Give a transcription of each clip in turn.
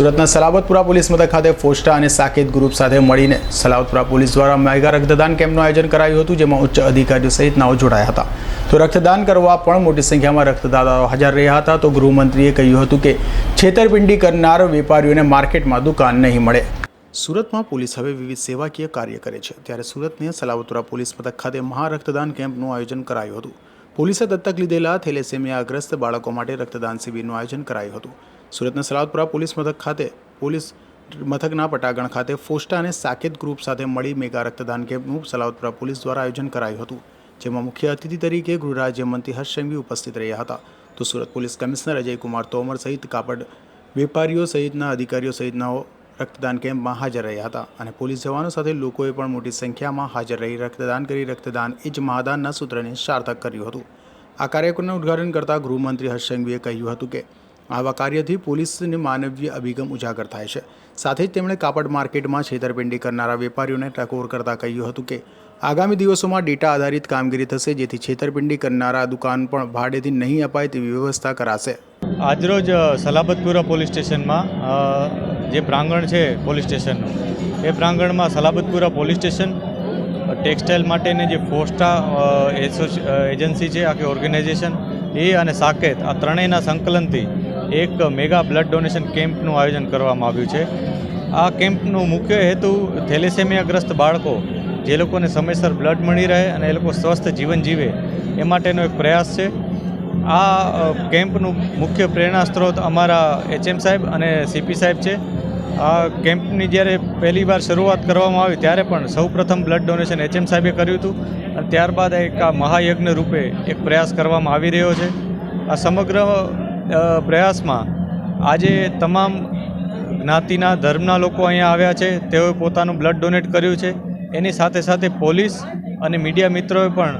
સુરતના સલાબતપુરા પોલીસ મથક ખાતે ફોસ્ટા અને સાકેત ગ્રુપ સાથે મળીને સલાવતપુરા પોલીસ દ્વારા મેગા રક્તદાન કેમ્પનું આયોજન કરાયું હતું, જેમાં ઉચ્ચ અધિકારીઓ સહિતનાઓ જોડાયા હતા. તો રક્તદાન કરવા પણ મોટી સંખ્યામાં રક્તદાતાઓ હાજર રહ્યા હતા. તો ગૃહમંત્રીએ કહ્યું હતું કે છેતરપિંડી કરનાર વેપારીઓને માર્કેટમાં દુકાન નહીં મળે. સુરતમાં પોલીસ હવે વિવિધ સેવાકીય કાર્ય કરે છે. ત્યારે સુરતની સલાવતપુરા પોલીસ મથક ખાતે મહા રક્તદાન કેમ્પનું આયોજન કરાયું હતું. પોલીસે દત્તક લીધેલા થેલેસેમિયાગ્રસ્ત બાળકો માટે રક્તદાન શિબિરનું આયોજન કરાયું હતું. સુરતના સલાવતપુરા પોલીસ મથક ખાતે, પોલીસ મથકના પટાગણ ખાતે ફોસ્ટા અને સાકેત ગ્રુપ સાથે મળી મેગા રક્તદાન કેમ્પનું સલાવતપુરા પોલીસ દ્વારા આયોજન કરાયું હતું, જેમાં મુખ્ય અતિથિ તરીકે ગૃહ રાજ્યમંત્રી હર્ષ ઉપસ્થિત રહ્યા હતા. તો સુરત પોલીસ કમિશનર અજયકુમાર તોમર સહિત કાપડ વેપારીઓ સહિતના અધિકારીઓ સહિતનાઓ રક્તદાન કેમ્પમાં હાજર રહ્યા હતા અને પોલીસ જવાનો સાથે લોકોએ પણ મોટી સંખ્યામાં હાજર રહી રક્તદાન કરી રક્તદાન એ જ મહાદાનના સૂત્રને સાર્થક કર્યું હતું. આ કાર્યક્રમનું ઉદ્ઘાટન કરતાં ગૃહમંત્રી હર્ષ કહ્યું હતું કે આવા કાર્યથી પોલીસને માનવીય અભિગમ ઉજાગર થાય છે. સાથે જ તેમણે કાપડ માર્કેટમાં છેતરપિંડી કરનારા વેપારીઓને ટકોર કરતા કહ્યું હતું કે, આગામી દિવસોમાં ડેટા આધારિત કામગીરી થશે, જેથી છેતરપિંડી કરનારા દુકાન પણ ભાડેથી નહીં અપાય તેવી વ્યવસ્થા કરાશે. આજરોજ સલાબતપુરા પોલીસ સ્ટેશનમાં જે પ્રાંગણ છે પોલીસ સ્ટેશનનું, એ પ્રાંગણમાં સલાબતપુરા પોલીસ સ્ટેશન, ટેક્સટાઇલ માટેની જે ફોસ્ટા એજન્સી છે, આખી ઓર્ગેનાઇઝેશન, એ અને સાકેત, આ ત્રણેયના સંકલનથી એક મેગા બ્લડ ડોનેશન કેમ્પનું આયોજન કરવામાં આવ્યું છે. આ કેમ્પનો મુખ્ય હેતુ થેલેસેમિયાગ્રસ્ત બાળકો, જે લોકોને સમયસર બ્લડ મળી રહે અને એ લોકો સ્વસ્થ જીવન જીવે, એ માટેનો એક પ્રયાસ છે. આ કેમ્પનું મુખ્ય પ્રેરણા સ્ત્રોત અમારા એચએમ સાહેબ અને સીપી સાહેબ છે. આ કેમ્પની જ્યારે પહેલી વાર શરૂઆત કરવામાં આવી, ત્યારે પણ સૌપ્રથમ બ્લડ ડોનેશન એચએમ સાહેબે કર્યું હતું. અને ત્યારબાદ એક આ મહાયજ્ઞ રૂપે એક પ્રયાસ કરવામાં આવી રહ્યો છે. આ સમગ્ર પ્રયાસમાં આજે તમામ જ્ઞાતિના, ધર્મના લોકો અહીંયા આવ્યા છે. તેઓએ પોતાનું બ્લડ ડોનેટ કર્યું છે. એની સાથે સાથે પોલીસ અને મીડિયા મિત્રોએ પણ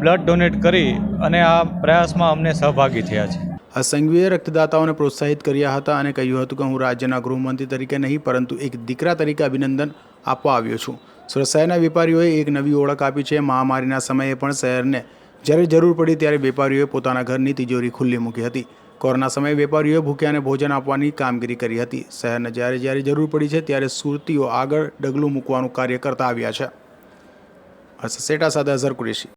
બ્લડ ડોનેટ કરી અને આ પ્રયાસમાં અમને સહભાગી થયા છે. આ સંઘવીએ રક્તદાતાઓને પ્રોત્સાહિત કર્યા હતા અને કહ્યું હતું કે હું રાજ્યના ગૃહમંત્રી તરીકે નહીં, પરંતુ એક દીકરા તરીકે અભિનંદન આપવા આવ્યો છું. સુરત વેપારીઓએ એક નવી ઓળખ આપી છે. મહામારીના સમયે પણ શહેરને જ્યારે જરૂર પડી ત્યારે વેપારીઓએ પોતાના ઘરની તિજોરી ખુલ્લી મૂકી હતી. કોરોના સમયે વેપારીઓએ ભૂખ્યાને ભોજન આપવાની કામગીરી કરી હતી. શહેરને જ્યારે જ્યારે જરૂર પડી છે ત્યારે સુરતીઓ આગળ ડગલું મૂકવાનું કાર્ય કરતા આવ્યા છે. હર્ષ સેટા સાથે અઝર કુરેશી.